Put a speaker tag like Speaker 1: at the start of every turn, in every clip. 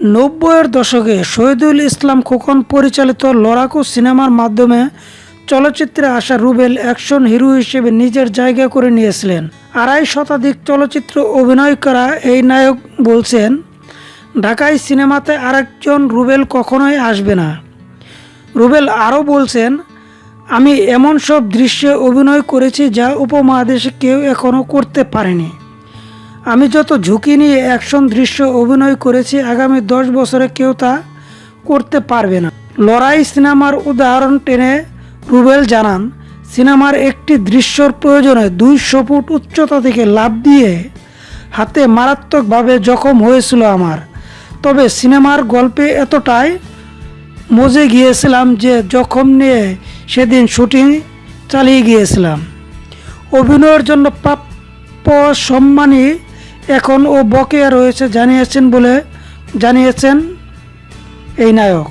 Speaker 1: নব্বইয়ের দশকে শহীদুল ইসলাম খোকন পরিচালিত লড়াকু সিনেমার মাধ্যমে চলচ্চিত্রে আসা রুবেল অ্যাকশন হিরো হিসেবে নিজের জায়গা করে নিয়েছিলেন। আড়াই শতাধিক চলচ্চিত্র অভিনয় করা এই নায়ক বলছেন ঢাকায় সিনেমাতে আরেকজন রুবেল কখনোই আসবে না। রুবেল আরও বলছেন, আমি এমন সব দৃশ্যে অভিনয় করেছি যা উপমহাদেশে কেউ এখনও করতে পারেনি। আমি যত ঝুঁকি নিয়ে অ্যাকশন দৃশ্য অভিনয় করেছি, আগামী দশ বছরে কেউ তা করতে পারবে না। লড়াই সিনেমার উদাহরণ টেনে রুবেল জানান, সিনেমার একটি দৃশ্যর প্রয়োজনে দুইশো ফুট উচ্চতা থেকে লাফ দিয়ে হাতে মারাত্মকভাবে জখম হয়েছিল আমার। তবে সিনেমার গল্পে এতটাই মজে গিয়েছিলাম যে জখম নিয়ে সেদিন শুটিং চালিয়ে গিয়েছিলাম। অভিনয়ের জন্য প্রাপ্য সম্মানই এখন ও বকেয়া রয়েছে, জানিয়েছেন বলে জানিয়েছেন এই নায়ক।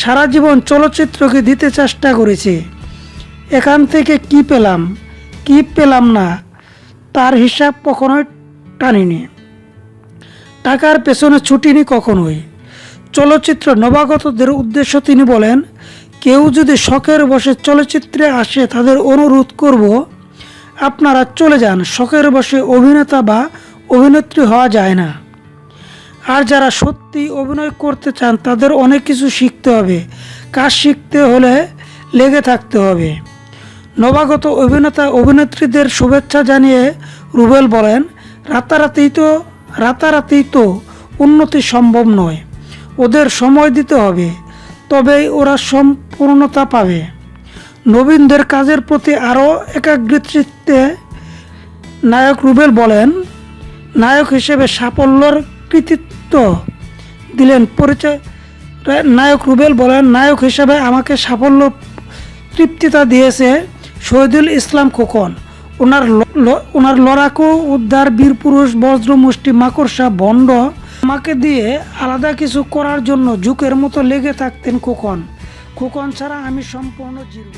Speaker 1: সারা জীবন চলচ্চিত্রকে দিতে চেষ্টা করেছি। এখান থেকে কি পেলাম কি পেলাম না, তার হিসাব কখনোই টানিনি। টাকার পেছনে ছুটিনি কখনোই। চলচ্চিত্র নবাগতদের উদ্দেশ্য তিনি বলেন, কেউ যদি শখের বসে চলচ্চিত্রে আসে, তাদের অনুরোধ করব, আপনারা চলে যান। শখের বসে অভিনেতা বা অভিনেত্রী হওয়া যায় না। আর যারা সত্যি অভিনয় করতে চান, তাদের অনেক কিছু শিখতে হবে। কাজ শিখতে হলে লেগে থাকতে হবে। নবাগত অভিনেতা অভিনেত্রীদের শুভেচ্ছা জানিয়ে রুবেল বলেন, রাতারাতি তো রাতারাতি তো উন্নতি সম্ভব নয়। ওদের সময় দিতে হবে, তবেই ওরা সম্পূর্ণতা পাবে। নবীনদের কাজের প্রতি আরও একাগ্রচিত্তে নায়ক রুবেল বলেন নায়ক হিসেবে সাফল্যর কৃতিত্ব দিলেন পরিচয়। নায়ক রুবেল বলেন, নায়ক হিসেবে আমাকে সাফল্য, তৃপ্তিতা দিয়েছে শহীদুল ইসলাম খোকন। ওনার ওনার লড়াকু উদ্ধার, বীর পুরুষ, বজ্র মুষ্টি, মাকড়সা, বন্ড আমাকে দিয়ে আলাদা কিছু করার জন্য ঝুঁকের মতো লেগে থাকতেন খোকন। খোকন ছাড়া আমি সম্পূর্ণ জিরো